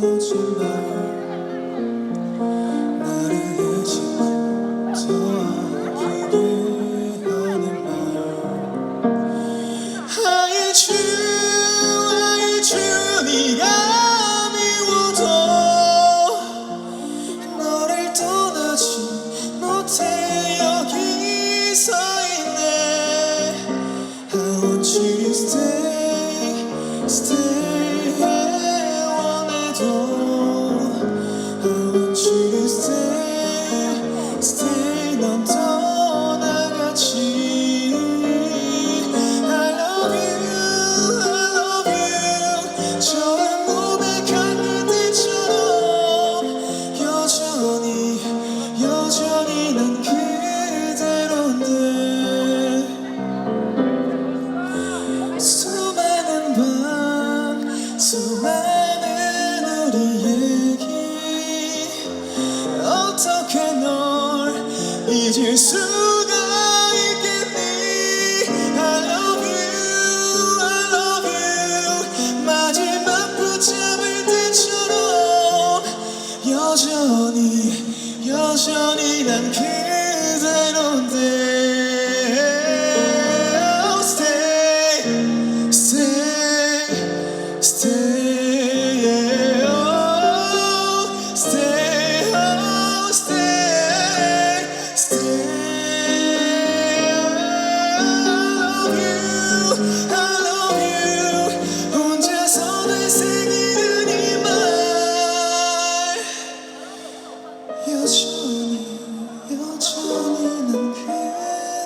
好去怪 어떻게 널 잊을 수가 있겠니? I love you, I love you. 마지막 붙잡을 때처럼 여전히